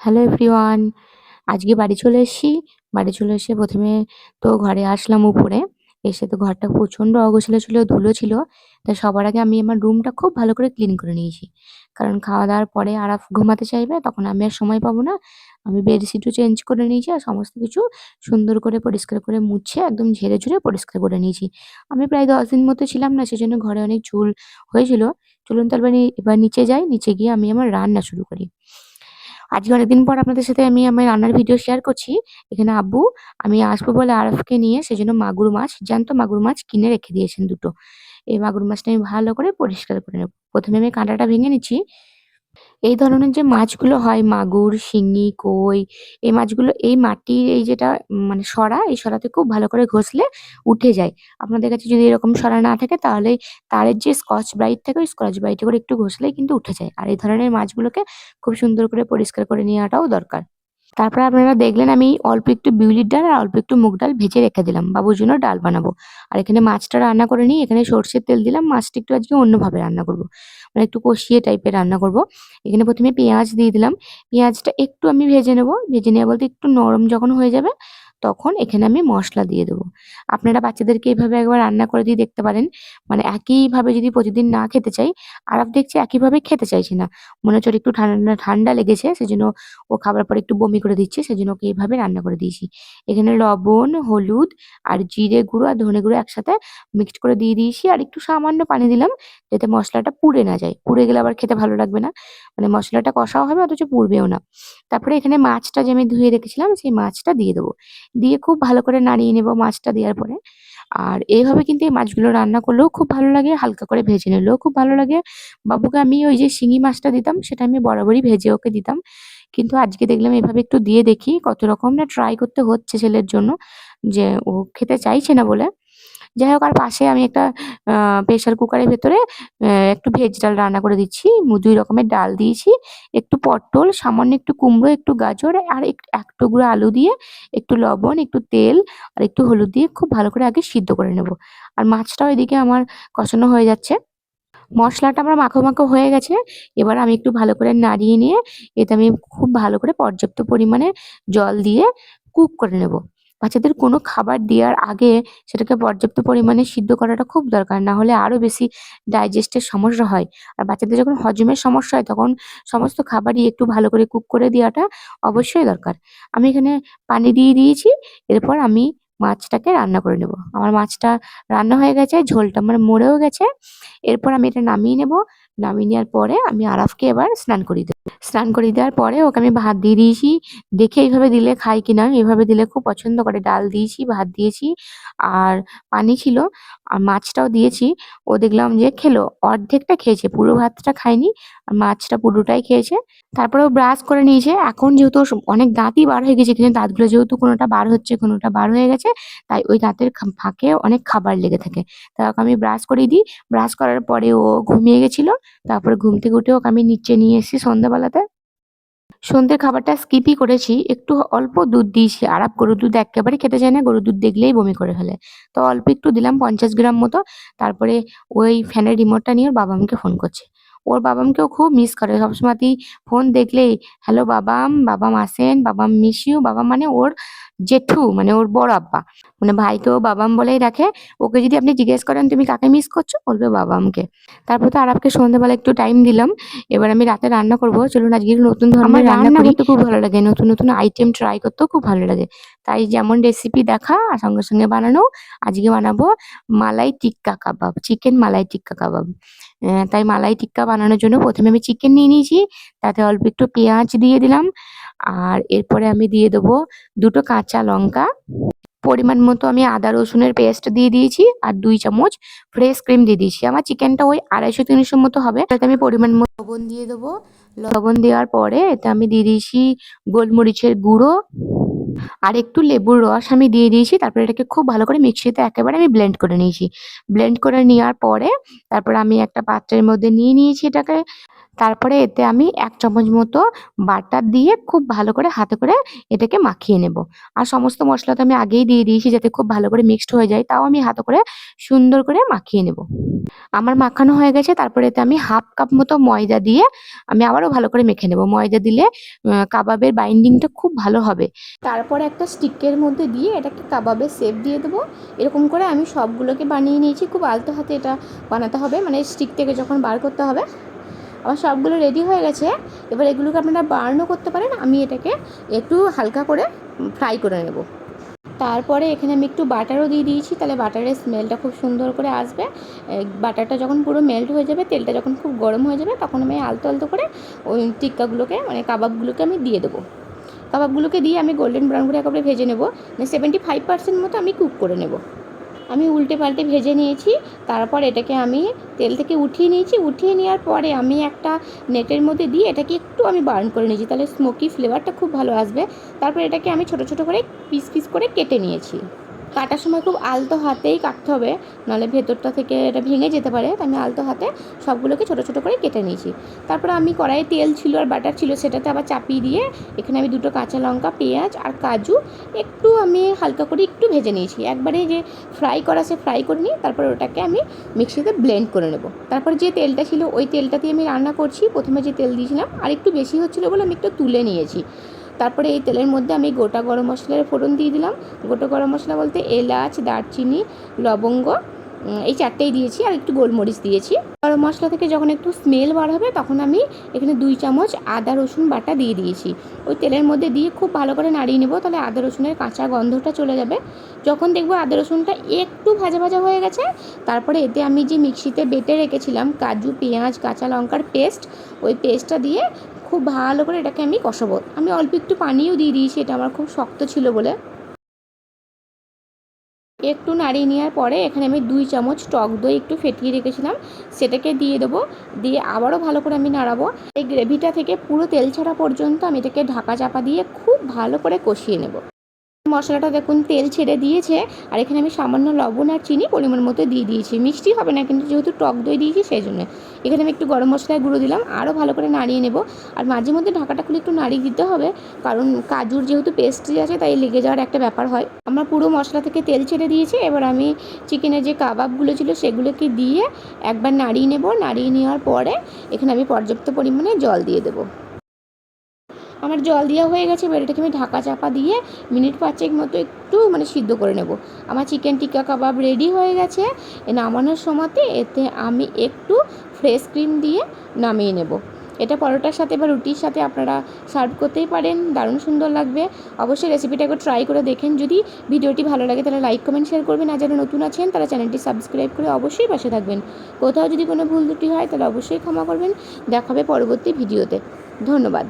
Hello everyone, আজকে বাড়ি চলে এসেছি। বাড়ি চলে এসে প্রথমে তো ঘরে আসলাম উপরে। এসে তো ঘরটা প্রচণ্ড অগোছালো ছিল, ধুলো ছিল। তাই সবার আগে আমি আমার রুমটা খুব ভালো করে ক্লিন করে নিয়েছি। কারণ খাওয়া দাওয়ার পরে আরাফ ঘুমাতে চাইবে, তখন আমি আর সময় পাবো না। আমি বেডশিটও চেঞ্জ করে নিয়েছি আর সমস্ত কিছু সুন্দর করে পরিষ্কার করে মুছে একদম ঝেড়ে ঝুড়ে পরিষ্কার করে নিয়েছি। আমি প্রায় দশ দিন মতো ছিলাম না, সেজন্য ঘরে অনেক চুল হয়েছিল। চলুন তাহলে এবার নিচে যাই, নিচে গিয়ে আমি আমার রান্না শুরু করি। আজকে অনেকদিন পর আপনাদের সাথে আমি আমার রান্নার ভিডিও শেয়ার করছি। এখানে আব্বু, আমি আসব বলে আরফকে নিয়ে, সেজন্য মাগুর মাছ জ্যান্ত মাগুর মাছ কিনে রেখে দিয়েছেন দুটো। এই মাগুর মাছটা আমি ভালো করে পরিষ্কার করে নেব। প্রথমে আমি কাঁটাটা ভেঙে নিচ্ছি। এই ধরনের যে মাছগুলো হয়, মাগুর, শিঙি, কই, এই মাছগুলো এই মাটির এই যেটা মানে সরা, এই সরাতে খুব ভালো করে ঘষলে উঠে যায়। আপনাদের কাছে যদি এরকম সরা না থাকে তাহলে তারের যে স্কচ ব্রাইট থাকে, ওই স্কচ ব্রাইটে করে একটু ঘষলেই কিন্তু উঠে যায়। আর এই ধরনের মাছগুলোকে খুব সুন্দর করে পরিষ্কার করে নেওয়াটাও দরকার। তারপর আপনারা দেখলেন আমি অল্প একটু বিউলির ডাল আর অল্প একটু মুগ ডাল ভেজে রেখে দিলাম। বাবুর জন্য ডাল বানাবো। আর এখানে মাছটা রান্না করে নিই এখানে সর্ষের তেল দিলাম। মাছটা একটু আজকে অন্যভাবে রান্না করব। মানে একটু কষিয়ে টাইপের রান্না করব। এখানে প্রথমে পেঁয়াজ দিয়ে দিলাম। পেঁয়াজটা একটু আমি ভেজে নেব। ভেজে নেওয়া বলতে একটু নরম যখন হয়ে যাবে তখন এখানে আমি মশলা দিয়ে দেবো। আপনারা বাচ্চাদেরকে এইভাবে একবার রান্না করে দিয়ে দেখতে পারেন। মানে একইভাবে যদি প্রতিদিন না খেতে চাই, আর দেখছি একইভাবে খেতে চাইছে না। মনে হচ্ছে একটু ঠান্ডা ঠান্ডা লেগেছে, সেজন্য ও খাবার পরে একটু বমি করে দিচ্ছে, সেজন্য ওকে এইভাবে রান্না করে দিয়েছি। এখানে লবণ, হলুদ আর জিরে গুঁড়ো আর ধনে গুঁড়ো একসাথে মিক্সড করে দিয়ে দিয়েছি আর একটু সামান্য পানি দিলাম যাতে মশলাটা পুড়ে না যায়। পুড়ে গেলে আবার খেতে ভালো লাগবে না। মানে মশলাটা কষাও হবে, অথচ পুড়বেও না। তারপরে এখানে মাছটা যে আমি ধুয়ে রেখেছিলাম, সেই মাছটা দিয়ে দেবো। দিয়ে খুব ভালো করে নাড়িয়ে নেব মাছটা দেওয়ার পরে। আর এইভাবে কিন্তু এই মাছগুলো রান্না করলেও খুব ভালো লাগে, হালকা করে ভেজে নিলেও খুব ভালো লাগে। বাবুকে আমি ওই যে শিঙি মাছটা দিতাম, সেটা আমি বরাবরই ভেজে ওকে দিতাম। কিন্তু আজকে দেখলাম এভাবে একটু দিয়ে দেখি কত রকম না ট্রাই করতে হচ্ছে ছেলের জন্য, যে ও খেতে চাইছে না বলে। যাই হোক আর পাশে আমি একটা প্রেসার কুকারের ভেতরে একটু ভেজ ডাল রান্না করে দিচ্ছি। দুই রকমের ডাল দিয়েছি। একটু পটল, সামান্য একটু কুমড়ো, একটু গাজর, আর এক টুকরো আলু দিয়ে একটু লবণ, একটু তেল, আর একটু হলুদ দিয়ে খুব ভালো করে আগে সিদ্ধ করে নেব। আর মাছটাও এদিকে আমার কষানো হয়ে যাচ্ছে। মশলাটা আমার মাখো মাখো হয়ে গেছে। এবার আমি একটু ভালো করে নাড়িয়ে নিয়ে, এতে আমি খুব ভালো করে পর্যাপ্ত পরিমাণে জল দিয়ে কুক করে নেব। বাচ্চাদের কোনো খাবার দেওয়ার আগে সেটাকে পর্যাপ্ত পরিমাণে সিদ্ধ করাটা খুব দরকার, না হলে আরও বেশি ডাইজেস্টের সমস্যা হয়। আর বাচ্চাদের যখন হজমের সমস্যা হয়, তখন সমস্ত খাবারই একটু ভালো করে কুক করে দেওয়াটা অবশ্যই দরকার। আমি এখানে পানি দিয়ে দিয়েছি, এরপর আমি মাছটাকে রান্না করে নেব। আমার মাছটা রান্না হয়ে গেছে, ঝোলটা আমার মরেও গেছে। এরপর আমি এটা নামিয়ে নেব। নামিয়ে নেওয়ার পরে আমি আরাফকে এবার স্নান করিয়ে দেবো। স্নান করিয়ে দেওয়ার পরে ওকে আমি ভাত দিয়ে দিয়েছি। দেখে এইভাবে দিলে খাই কিনা এইভাবে দিলে খুব পছন্দ করে। ডাল দিয়েছি, ভাত দিয়েছি আর পানি ছিল। আর মাছটাও দিয়েছি। ও দেখলাম যে খেলো, অর্ধেকটা খেয়েছে, পুরো ভাতটা খায়নি। আর মাছটা পুরোটাই খেয়েছে। তারপরে ও ব্রাশ করে নিয়েছে। এখন যেহেতু অনেক দাঁতই বার হয়ে গেছে, কিন্তু দাঁতগুলো যেহেতু কোনোটা বার হচ্ছে, কোনোটা বার হয়ে গেছে, তাই ওই দাঁতের ফাঁকে অনেক খাবার লেগে থাকে। তাই ওকে আমি ব্রাশ করিয়ে দিই। ব্রাশ করার পরে ও ঘুমিয়ে গেছিল। তারপরে ঘুম থেকে উঠে ওকে আমি নিচে নিয়ে এসেছি সন্ধ্যাবেলাতে। সন্ধ্যের খাবারটা স্কিপই করেছি, একটু অল্প দুধ দিয়েছি। আরাপ গরুর দুধ একেবারে খেতে চায় না, গরুর দুধ দেখলেই বমি করে ফেলে। তো অল্প একটু দিলাম পঞ্চাশ গ্রাম মতো, তারপরে ওই ফ্যানের রিমোটটা নিয়ে বাবা আমাকে ফোন করছে। ওর বাবা আমাকেও খুব মিস করে। সবসময়তেই ফোন দেখলেই হ্যালো বাবাম বাবাম আসেন বাবাম মিস ইউ বাবা মানে ওর জেঠু মানে ওর বড় আব্বা। মানে ভাইকেও বাবাম বলেই রাখে। ওকে যদি আপনি জিজ্ঞেস করেন তুমি কাকে মিস করছ? বলবে বাবামকে। তারপর তো আরাপকে সন্ধ্যাবেলা একটু টাইম দিলাম। এবার আমি রাতে রান্না করব। চলুন আজকে নতুন ধরনের রান্না করতে খুব ভালো লাগে। নতুন নতুন আইটেম ট্রাই করতেও খুব ভালো লাগে। তাই যেমন রেসিপি দেখা আর সঙ্গে সঙ্গে বানানো আজকে বানাবো malai tikka kebab chicken malai tikka kebab. তাই মালাই টিক্কা বানানোর জন্য প্রথমে আমি চিকেন নিয়ে নিয়েছি, তাতে অল্প একটু পেঁয়াজ দিয়ে দিলাম, আর এরপরে আমি দিয়ে দেবো দুটো কাঁচা লঙ্কা। পরিমাণ মতো আমি আদা রসুনের পেস্ট দিয়ে দিয়েছি, আর দুই চামচ ফ্রেশ ক্রিম দিয়ে দিয়েছি। আমার চিকেনটা ওই আড়াইশো, তিনশো মতো হবে। তাতে আমি পরিমাণ মতো লবণ দিয়ে দেবো। লবণ দেওয়ার পরে এতে আমি দিয়ে দিয়েছি গোলমরিচের গুঁড়ো। আর একটু লেবুর রস আমি দিয়ে দিয়েছি, তারপরে এটাকে খুব ভালো করে মিক্সিতে একেবারে আমি ব্লেন্ড করে নিয়েছি। ব্লেন্ড করে নেওয়ার পরে তারপরে আমি একটা পাত্রের মধ্যে নিয়ে নিয়েছি এটাকে। তারপরে এতে আমি এক চামচ মতো বাটার দিয়ে খুব ভালো করে হাতে করে এটাকে মাখিয়ে নেব। আর সমস্ত মশলা তো আমি আগেই দিয়ে দিয়েছি যাতে খুব ভালো করে মিক্সড হয়ে যায়, তাও আমি হাতে করে সুন্দর করে মাখিয়ে নেব। আমার মাখানো হয়ে গেছে, তারপরে এতে আমি হাফ কাপ মতো ময়দা দিয়ে আমি আবারও ভালো করে মেখে নেব। ময়দা দিলে কাবাবের বাইন্ডিংটা খুব ভালো হবে। তারপরে একটা স্টিকের মধ্যে দিয়ে এটাকে কাবাবের শেপ দিয়ে দেবো। এরকম করে আমি সবগুলোকে বানিয়ে নিয়েছি। খুব আলতো হাতে এটা বানাতে হবে মানে স্টিক থেকে যখন বার করতে হবে। আমার সবগুলো রেডি হয়ে গেছে। এবার এগুলোকে আপনারা বার্নও করতে পারেন। আমি এটাকে একটু হালকা করে ফ্রাই করে নেব। তারপরে এখানে আমি একটু বাটারও দিয়ে দিয়েছি, তাহলে বাটারের স্মেলটা খুব সুন্দর করে আসবে। বাটারটা যখন পুরো মেল্ট হয়ে যাবে, তেলটা যখন খুব গরম হয়ে যাবে, তখন আমি আলতো আলতো করে ওই টিক্কাগুলোকে মানে কাবাবগুলোকে আমি দিয়ে দেবো। কাবাবগুলোকে দিয়ে আমি গোল্ডেন ব্রাউন করে একবারে ভেজে নেব মানে সেভেন্টি ফাইভ পার্সেন্ট মতো আমি কুক করে নেব। আমি উল্টে পাল্টে ভেজে নিয়েছি, তারপর এটাকে আমি তেল থেকে উঠিয়ে নিয়েছি, উঠিয়ে নেওয়ার পরে আমি একটা নেটের মধ্যে দিয়ে এটাকে একটু আমি বার্ন করে নিয়েছি, তাহলে স্মোকি ফ্লেভারটা খুব ভালো আসবে। তারপর এটাকে আমি ছোট ছোট করে পিস পিস করে কেটে নিয়েছি। কাটার সময় খুব আলতো হাতেই কাটতে হবে, নাহলে ভেতরটা থেকে এটা ভেঙে যেতে পারে। আমি আলতো হাতে সবগুলোকে ছোট ছোট করে কেটে নিয়েছি। তারপরে আমি কড়াইয়ে তেল ছিল আর বাটার ছিল সেটাতে আবার চাপিয়ে দিয়ে এখানে আমি দুটো কাঁচা লঙ্কা, পেঁয়াজ আর কাজু একটু আমি হালকা করে একটু ভেজে নিয়েছি। একবারে যে ফ্রাই করা সে ফ্রাই করে নিই, তারপর ওটাকে আমি মিক্সিতে ব্লেন্ড করে নেব। তারপর যে তেলটা ছিল ওই তেলটা দিয়ে আমি রান্না করছি। প্রথমে যে তেল দিয়েছিলাম আর একটু বেশি হচ্ছিল বলে আমি একটু তুলে নিয়েছি। তারপরে এই তেলের মধ্যে আমি গোটা গরম মশলার ফোড়ন দিয়ে দিলাম। গোটা গরম মশলা বলতে এলাচ, দারচিনি, লবঙ্গ এই চারটেই দিয়েছি আর একটু গোলমরিচ দিয়েছি। গরম মশলা থেকে যখন একটু স্মেল বার হবে তখন আমি এখানে দুই চামচ আদা, রসুন বাটা দিয়ে দিয়েছি। ওই তেলের মধ্যে দিয়ে খুব ভালো করে নাড়িয়ে নেব তাহলে আদা, রসুনের কাঁচা গন্ধটা চলে যাবে। যখন দেখব আদা, রসুনটা একটু ভাজা ভাজা হয়ে গেছে, তারপরে এতে আমি যে মিক্সিতে বেটে রেখেছিলাম কাজু, পেঁয়াজ, কাঁচা লঙ্কার পেস্ট ওই পেস্টটা দিয়ে খুব ভালো করে এটাকে আমি কষাবো। আমি অল্প একটু পানিও দিয়ে দিয়েছি, এটা আমার খুব শক্ত ছিল বলে। একটু নাড়িয়ে নেওয়ার পরে এখানে আমি দুই চামচ টক দই একটু ফেটিয়ে রেখেছিলাম, সেটাকে দিয়ে দেবো। দিয়ে আবারও ভালো করে আমি নাড়াবো। এই গ্রেভিটা থেকে পুরো তেল ছাড়া পর্যন্ত আমি এটাকে ঢাকা চাপা দিয়ে খুব ভালো করে কষিয়ে নেব। মশলাটা দেখুন, তেল ছেড়ে দিয়েছে। আর এখানে আমি সামান্য লবণ আর চিনি পরিমাণ মতো দিয়ে দিয়েছি। মিষ্টি হবে না, কিন্তু যেহেতু টক দই দিয়েছি সেই জন্য এখানে আমি একটু গরম মশলায় গুঁড়ো দিলাম, আরও ভালো করে নাড়িয়ে নেব। আর মাঝে মধ্যে ঢাকাটা খুলে একটু নাড়িয়ে দিতে হবে, কারণ কাজুর যেহেতু পেস্ট্রি আছে তাই লেগে যাওয়ার একটা ব্যাপার হয়। আমার পুরো মশলা থেকে তেল ছেড়ে দিয়েছি, এবার আমি চিকেনের যে কাবাবগুলো ছিল সেগুলোকে দিয়ে একবার নাড়িয়ে নেব। নাড়িয়ে নেওয়ার পরে এখানে আমি পর্যাপ্ত পরিমাণে জল দিয়ে দেবো। আমার জল দেওয়া হয়ে গেছে, এবার এটাকে আমি ঢাকা চাপা দিয়ে মিনিট পাঁচেক মতো একটু মানে সিদ্ধ করে নেব। আমার চিকেন টিক্কা কাবাব রেডি হয়ে গেছে নামানোর সময়তে এতে আমি একটু ফ্রেশ ক্রিম দিয়ে নামিয়ে নেব। এটা পরোটার সাথে বা রুটির সাথে আপনারা সার্ভ করতেই পারেন, দারুণ সুন্দর লাগবে। অবশ্যই রেসিপিটা একবার ট্রাই করে দেখেন। যদি ভিডিওটি ভালো লাগে তাহলে লাইক কমেন্ট শেয়ার করবেন। আর যারা নতুন আছেন, তারা চ্যানেলটি সাবস্ক্রাইব করে অবশ্যই পাশে থাকবেন। কোথাও যদি কোনো ভুল ত্রুটি হয়, তাহলে অবশ্যই ক্ষমা করবেন। দেখাবে পরবর্তী ভিডিওতে। ধন্যবাদ।